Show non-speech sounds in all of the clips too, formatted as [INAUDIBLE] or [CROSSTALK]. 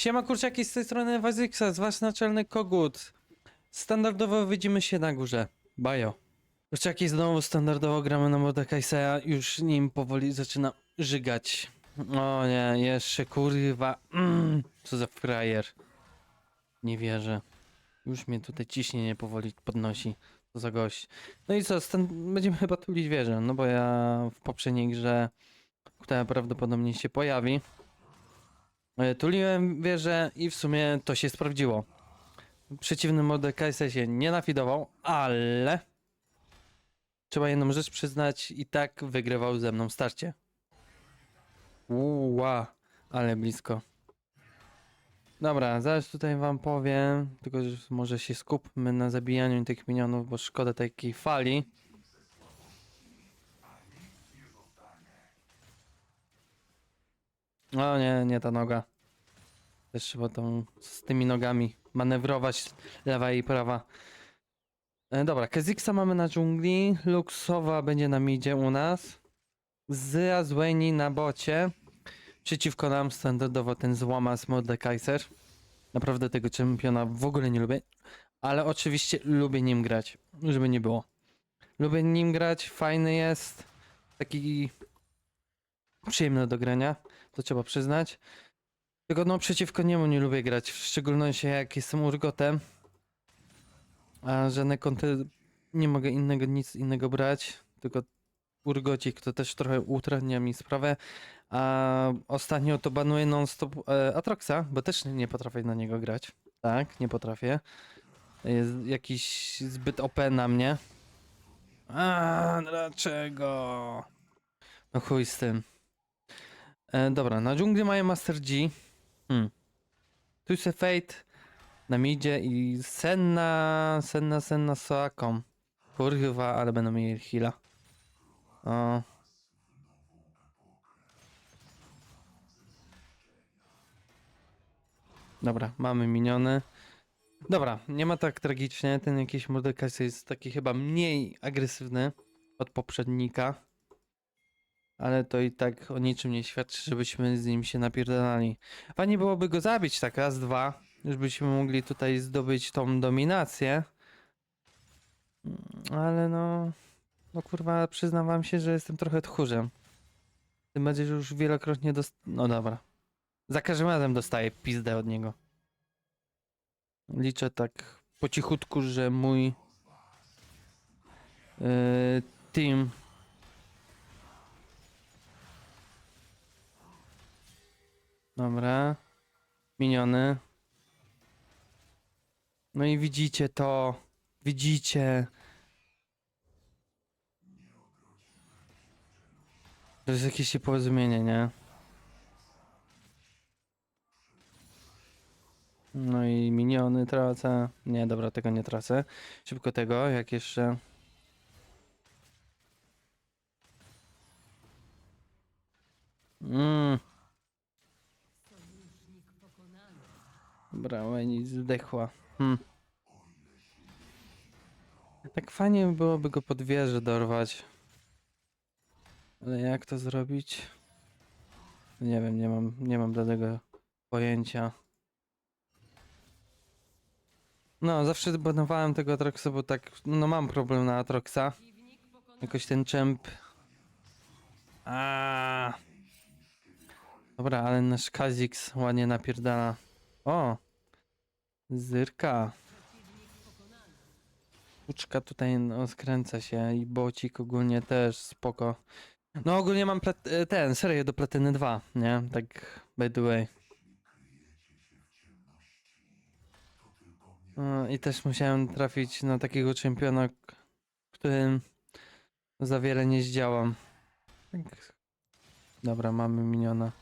Siema kurczaki z tej strony Wazyksa, z was naczelny kogut. Standardowo widzimy się na górze. Bajo. Kurczaki znowu standardowo gramy na Mordekaise'a, już nim powoli zaczyna żygać. O nie, jeszcze kurwa. Mm, co za frajer. Nie wierzę. Już mnie tutaj ciśnienie powoli podnosi. Co za gość. No i co, stan- będziemy chyba tulić wieżę, no bo ja w poprzedniej grze, która prawdopodobnie się pojawi, e, tuliłem wieżę i w sumie to się sprawdziło. Przeciwny Mordekaiser się nie nafidował, ale trzeba jedną rzecz przyznać, i tak wygrywał ze mną starcie. Uła, ale blisko. Dobra, zaraz tutaj wam powiem, tylko że może się skupmy na zabijaniu tych minionów, bo szkoda takiej fali. O nie, nie ta noga. Też trzeba tą, z tymi nogami manewrować, lewa i prawa. E, dobra, Kezixa mamy na dżungli, Luxowa będzie na midzie u nas. Zya Zweni na bocie. Przeciwko nam standardowo ten złamas Mordekaiser. Naprawdę tego czempiona w ogóle nie lubię. Ale oczywiście lubię nim grać, żeby nie było. Lubię nim grać, fajny jest. Taki przyjemny do grania, to trzeba przyznać. Tylko no przeciwko niemu nie lubię grać, w szczególności jak jestem urgotem. A żadne kąty nie mogę innego nic innego brać, tylko urgocik to też trochę utrudnia mi sprawę. A ostatnio to banuję non-stop e, Atroxa, bo też nie potrafię na niego grać. Tak, nie potrafię. Jest jakiś zbyt OP na mnie. A dlaczego? No chuj z tym. E, dobra, na dżungli mają Master G. Hmm. Tu jest Fate na midzie i Senna, Senna, Senna Soakom. Kurwa, ale będą mieli heala. O. Dobra, mamy miniony. Dobra, nie ma tak tragicznie. Ten jakiś Mordekaiser jest taki chyba mniej agresywny od poprzednika. Ale to i tak o niczym nie świadczy, żebyśmy z nim się napierdalali. Fajnie byłoby go zabić tak raz, dwa, żebyśmy mogli tutaj zdobyć tą dominację. Mm, Ale no... No kurwa, przyznam wam się, że jestem trochę tchórzem. Tym bardziej, że już wielokrotnie dost... No dobra. Za każdym razem dostaję pizdę od niego. Liczę tak po cichutku, że mój yy, team Dobra. Miniony. No i widzicie to. Widzicie. To jest jakieś nieporozumienie, nie? No i miniony tracę. Nie, dobra, tego nie tracę. Szybko tego, jak jeszcze. Mmm. Dobra, Weni zdechła. Hmm. Tak fajnie byłoby go pod wieżę dorwać. Ale jak to zrobić? Nie wiem, nie mam, nie mam żadnego pojęcia. No, zawsze banowałem tego Atroxa, bo tak, no mam problem na Atroxa. Jakoś ten czemp. A. Dobra, ale nasz Kazix ładnie napierdala. O! Zyrka. Puczka tutaj no, skręca się i bocik ogólnie też spoko. No ogólnie mam e, ten, serię do Platyny 2, nie? Tak by the way. No, I też musiałem trafić na takiego czempiona, którym za wiele nie zdziałam. Tak. Dobra, mamy miniona.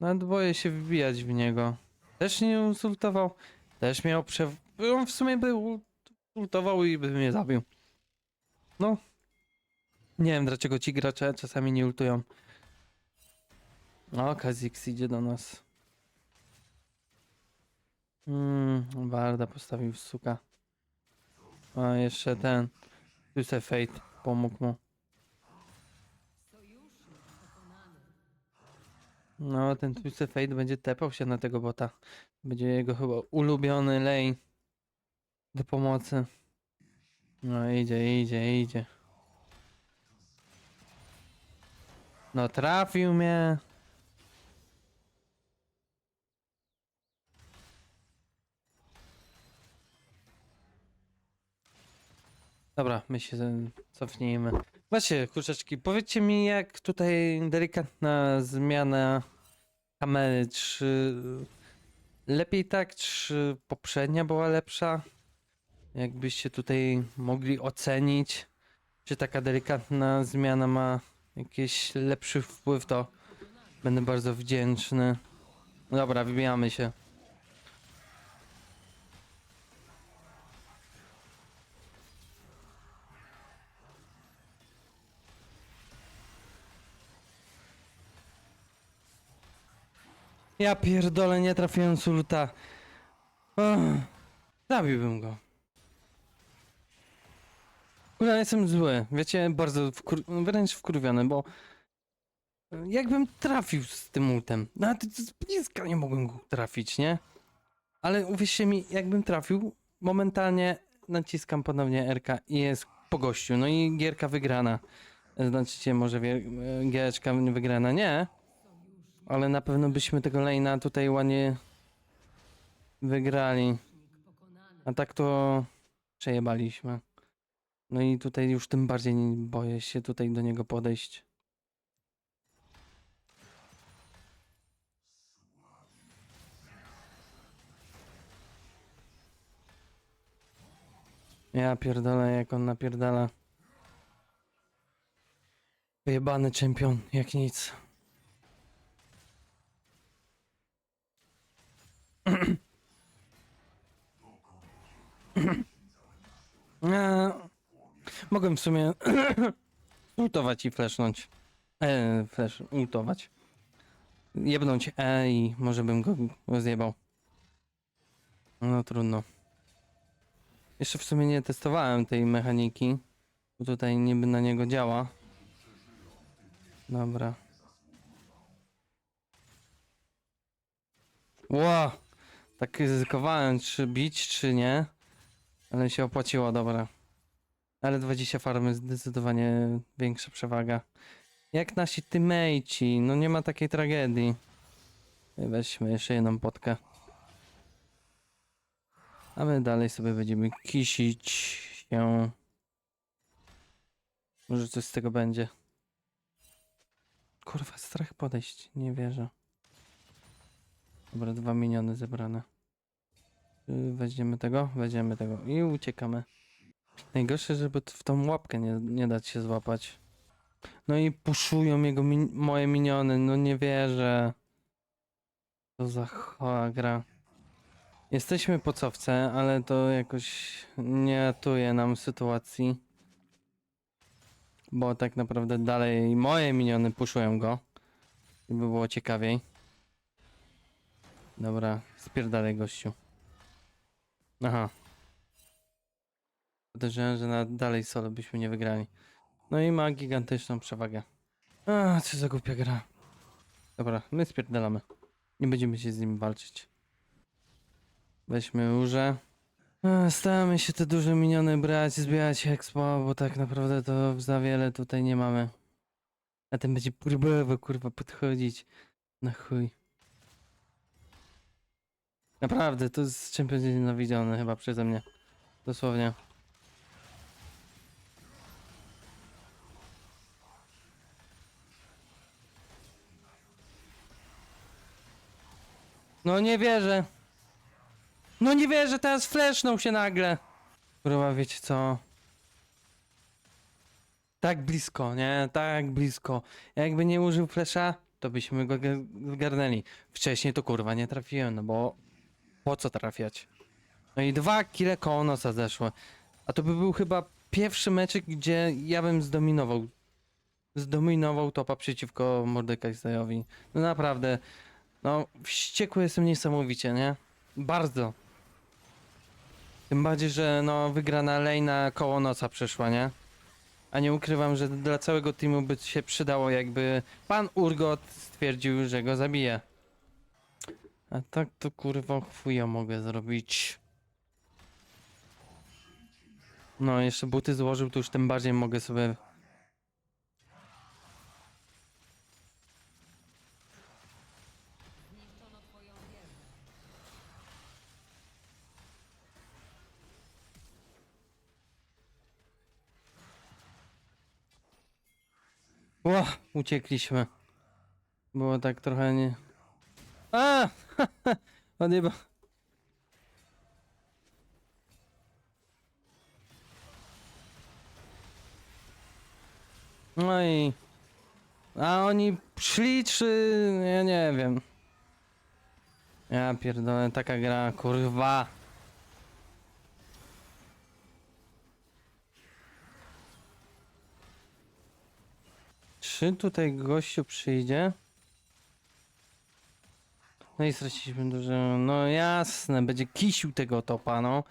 Nawet boję się wbijać w niego. Też nie ultował. Też miał prze... On w sumie by ul- ultował i by mnie zabił. No. Nie wiem dlaczego ci gracze czasami nie ultują. O, Kazix idzie do nas. Hmm, Warda postawił suka. A jeszcze ten. Tu se Fate pomógł mu. No, ten Twisted Fate będzie tepał się na tego bota. Będzie jego chyba ulubiony lane do pomocy. No, idzie, idzie, idzie. No, trafił mnie. Dobra, my się cofnijmy. Właśnie, kurczeczki, powiedzcie mi, jak tutaj delikatna zmiana kamery, czy lepiej tak, czy poprzednia była lepsza? Jakbyście tutaj mogli ocenić, czy taka delikatna zmiana ma jakiś lepszy wpływ, to będę bardzo wdzięczny. Dobra, wybijamy się. Ja pierdolę, nie trafiłem z. Ugh. Zabiłbym go. Kurde, jestem zły. Wiecie, bardzo wkur... wręcz wkurwiony, bo jakbym trafił z tym ultem. Nawet z bliska nie mogłem go trafić, nie? Ale uwierzcie mi, jakbym trafił, momentalnie naciskam ponownie RK i jest po gościu. No i gierka wygrana. Znaczycie, może wie... giereczka wygrana? Nie. Ale na pewno byśmy tego lane'a tutaj ładnie wygrali. A tak to przejebaliśmy. No i tutaj już tym bardziej nie boję się tutaj do niego podejść. Ja pierdolę jak on napierdala. Wyjebany czempion, jak nic. Eee, mogłem w sumie [COUGHS] ultować i flashnąć. E, flash, ultować. Jebnąć E i może bym go rozjebał. No trudno. Jeszcze w sumie nie testowałem tej mechaniki. Bo tutaj niby na niego działa. Dobra. Ło! Tak ryzykowałem, czy bić, czy nie. Ale się opłaciło, dobra. Ale 20 farmy zdecydowanie większa przewaga. Jak nasi teammateci, no nie ma takiej tragedii. Weźmy jeszcze jedną potkę. A my dalej sobie będziemy kisić się. Może coś z tego będzie. Kurwa, strach podejść, nie wierzę. Dobra, dwa miniony zebrane. Y, Weźmiemy tego, weźmiemy tego i uciekamy. Najgorsze, żeby w tą łapkę nie, nie dać się złapać. No i puszują jego min moje miniony, no nie wierzę. To za gra. Jesteśmy po cofce, ale to jakoś nie ratuje nam sytuacji. Bo tak naprawdę dalej moje miniony puszują go. By było ciekawiej. Dobra, spierdalaj gościu. Aha. Podejrzewam, że na dalej solo byśmy nie wygrali. No i ma gigantyczną przewagę. A, co za głupia gra. Dobra, my spierdalamy. Nie będziemy się z nim walczyć. Weźmy. A, Staramy się te duże miniony brać, zbierać expo, bo tak naprawdę to za wiele tutaj nie mamy. A ten będzie próbował kurwa podchodzić. Na chuj. Naprawdę, to jest czym będzie nienawidziony chyba przeze mnie. Dosłownie. No nie wierzę. No nie wierzę, teraz flashnął się nagle. Kurwa, wiecie co? Tak blisko, nie? Tak blisko. Jakby nie użył flasha, to byśmy go ga- zgarnęli. Wcześniej to kurwa nie trafiłem, no bo po co trafiać? No i dwa kile koło nosa zeszły. A to by był chyba pierwszy meczek, gdzie ja bym zdominował. Zdominował topa przeciwko Mordekaiserowi. No naprawdę. No, wściekły jestem niesamowicie, nie? Bardzo. Tym bardziej, że no wygrana lejna koło noca przyszła, nie? A nie ukrywam, że dla całego teamu by się przydało, jakby pan Urgot stwierdził, że go zabije. A tak to kurwa chuja mogę zrobić. No, jeszcze buty złożył, to już tym bardziej mogę sobie... Ło, uciekliśmy. Było tak trochę nie... A! [LAUGHS] Odjeba... No i... A oni szli czy... Ja nie wiem. Ja pierdolę, taka gra, kurwa. Czy tutaj gościu przyjdzie? No i straciliśmy dużo. No jasne, będzie kisił tego topa, no.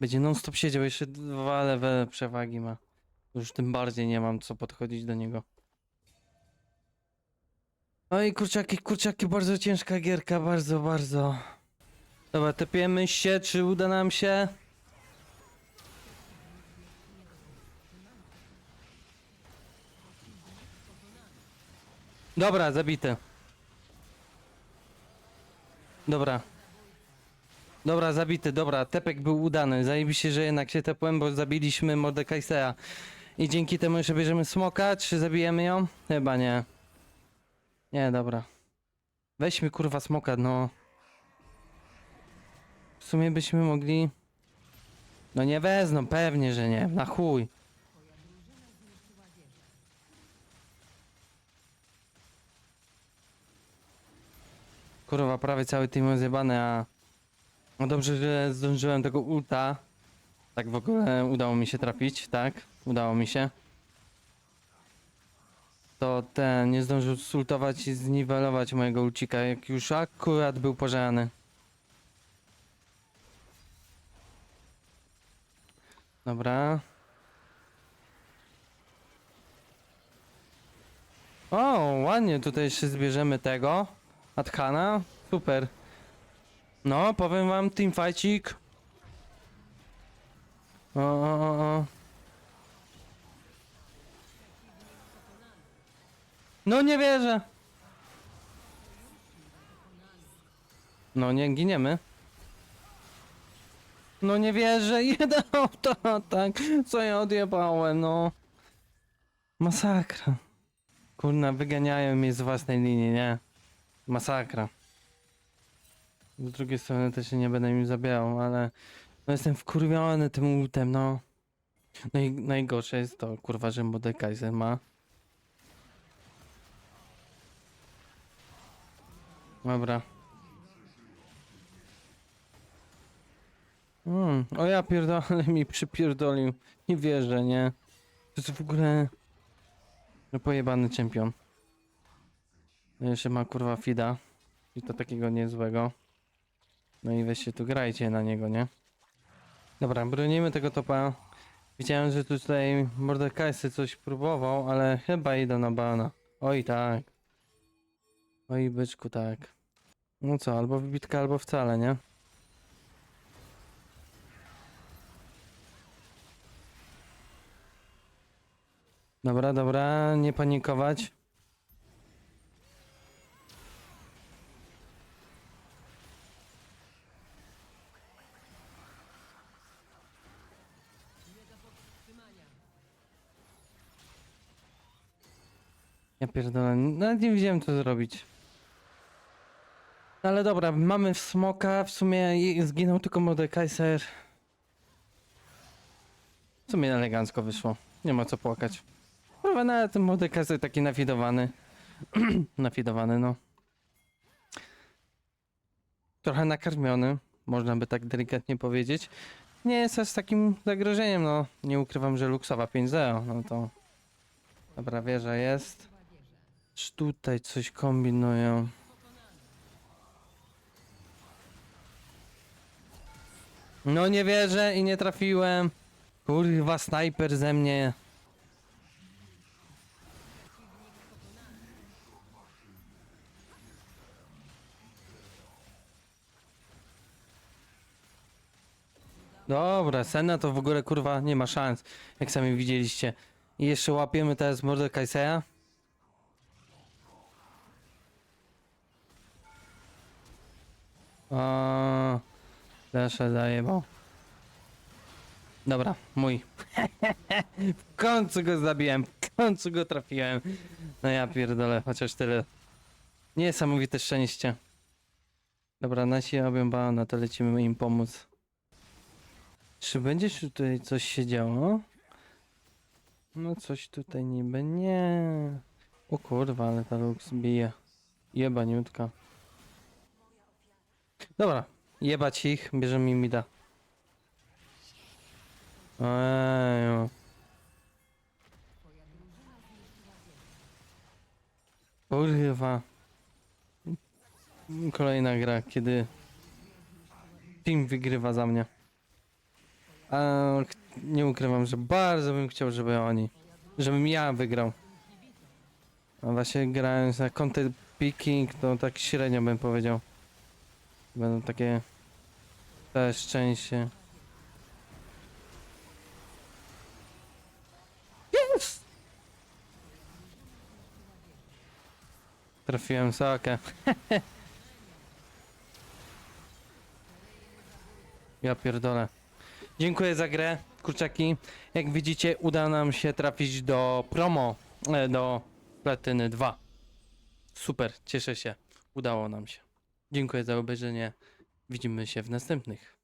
Będzie non stop siedział, jeszcze dwa levele przewagi ma. Już tym bardziej nie mam co podchodzić do niego. Oj, kurczaki, kurczaki, bardzo ciężka gierka, bardzo, bardzo. Dobra, tepiemy się, czy uda nam się? Dobra, zabity. Dobra. Dobra, zabity, dobra, tepek był udany. Zajebiście, że jednak się tepłem, bo zabiliśmy Mordekaise'a. I dzięki temu jeszcze bierzemy smoka, czy zabijemy ją? Chyba nie. Nie, dobra. Weźmy kurwa smoka, no. W sumie byśmy mogli... No nie wezmą, pewnie, że nie. Na chuj. Kurwa, prawie cały team zjebany, a... No dobrze, że zdążyłem tego ulta. Tak w ogóle udało mi się trafić, tak? Udało mi się. To ten nie zdążył sultować i zniwelować mojego ulcika, jak już akurat był pożarany. Dobra. O, ładnie, tutaj jeszcze zbierzemy tego. Adhana. Super. No, powiem wam, teamfightcik. O, o, o, o. No nie wierzę. No nie giniemy. No nie wierzę, [LAUGHS] jeden auto, tak, co ja odjebałem, no. Masakra. Kurna, wyganiają mnie z własnej linii, nie? Masakra. Z drugiej strony też się nie będę im zabierał, ale no jestem wkurwiony tym ultem, no. No i najgorsze jest to, kurwa, że Mordekaiser ma. Dobra. Mm, o ja pierdolę, [LAUGHS] mi przypierdolił. Nie wierzę, nie? To jest w ogóle... No pojebany czempion. No jeszcze ma kurwa Fida. I to takiego niezłego. No i weźcie tu grajcie na niego, nie? Dobra, bronimy tego topa. Widziałem, że tutaj Mordekaiser coś próbował, ale chyba idą na bana. Oj tak. Oj byczku tak. No co, albo wybitka, albo wcale, nie? Dobra, dobra, nie panikować. Ja pierdolę, nawet nie wiedziałem co zrobić. Ale dobra, mamy smoka, w sumie zginął tylko Mordekaiser. W sumie elegancko wyszło, nie ma co płakać. Kurwa, nawet ten Mordekaiser taki nafidowany. [CLEARS THROAT] nafidowany, no. Trochę nakarmiony, można by tak delikatnie powiedzieć. Nie jest aż takim zagrożeniem, no. Nie ukrywam, że luksowa 5-0, no to... Dobra, wieża jest. Czy tutaj coś kombinują? No nie wierzę i nie trafiłem. Kurwa, snajper ze mnie. Dobra, Senna to w ogóle kurwa nie ma szans, jak sami widzieliście. I jeszcze łapiemy teraz mordę Kajseja. O, zajebał. Dobra, mój. [LAUGHS] w końcu go zabiłem, w końcu go trafiłem. No ja pierdolę, chociaż tyle. Niesamowite szczęście. Dobra, nasi robią baona, to lecimy im pomóc. Czy będziesz tutaj coś się działo? No coś tutaj niby nie. O kurwa, ale ta Lux bije. Jebaniutka. Dobra, jebać ich, bierzemy im mida. Ejo. Kurwa. Kolejna gra, kiedy team wygrywa za mnie. A nie ukrywam, że bardzo bym chciał, żeby oni, żebym ja wygrał. A właśnie grając na content picking, to tak średnio bym powiedział. Będą takie też szczęście. Yes! Trafiłem sokę. [LAUGHS] ja pierdolę. Dziękuję za grę, kurczaki. Jak widzicie, uda nam się trafić do promo, e, do Platyny 2. Super, cieszę się. Udało nam się. Dziękuję za obejrzenie. Widzimy się w następnych.